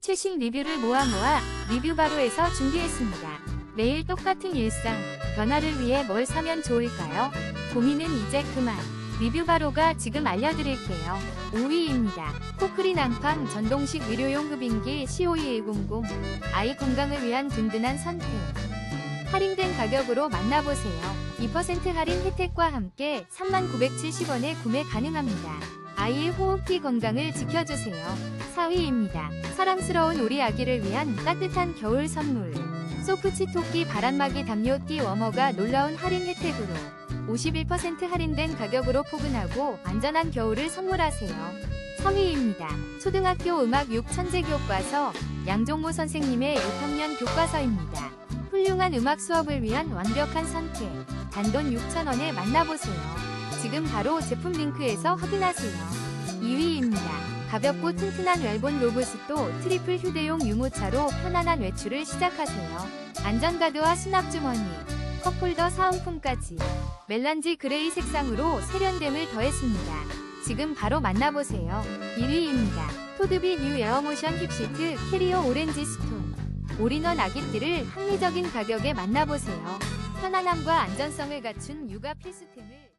최신 리뷰를 모아 모아 리뷰 바로에서 준비했습니다. 매일 똑같은 일상, 변화를 위해 뭘 사면 좋을까요? 고민은 이제 그만. 리뷰 바로가 지금 알려드릴게요. 5위입니다. 코크린 앙팡 전동식 의료용 흡인기 COE100 아이 건강을 위한 든든한 선택. 할인된 가격으로 만나보세요. 2% 할인 혜택과 함께 3970원에 구매 가능합니다. 아이의 호흡기 건강을 지켜주세요. 4위입니다. 사랑스러운 우리 아기를 위한 따뜻한 겨울 선물. 소프치 토끼 바람막이 담요 띠 워머가 놀라운 할인 혜택으로 51% 할인된 가격으로 포근하고 안전한 겨울을 선물하세요. 3위입니다. 초등학교 음악 6천재 교과서 양종모 선생님의 6학년 교과서입니다. 훌륭한 음악 수업을 위한 완벽한 선택. 단돈 6,000원에 만나보세요. 지금 바로 제품 링크에서 확인하세요. 2위입니다. 가볍고 튼튼한 웰본 로브스도 트리플 휴대용 유모차로 편안한 외출을 시작하세요. 안전가드와 수납주머니, 컵홀더 사은품까지 멜란지 그레이 색상으로 세련됨을 더했습니다. 지금 바로 만나보세요. 1위입니다. 토드비 뉴 에어모션 힙시트 캐리어 오렌지 스톤 올인원 아기띠를 합리적인 가격에 만나보세요. 편안함과 안전성을 갖춘 육아 필수템을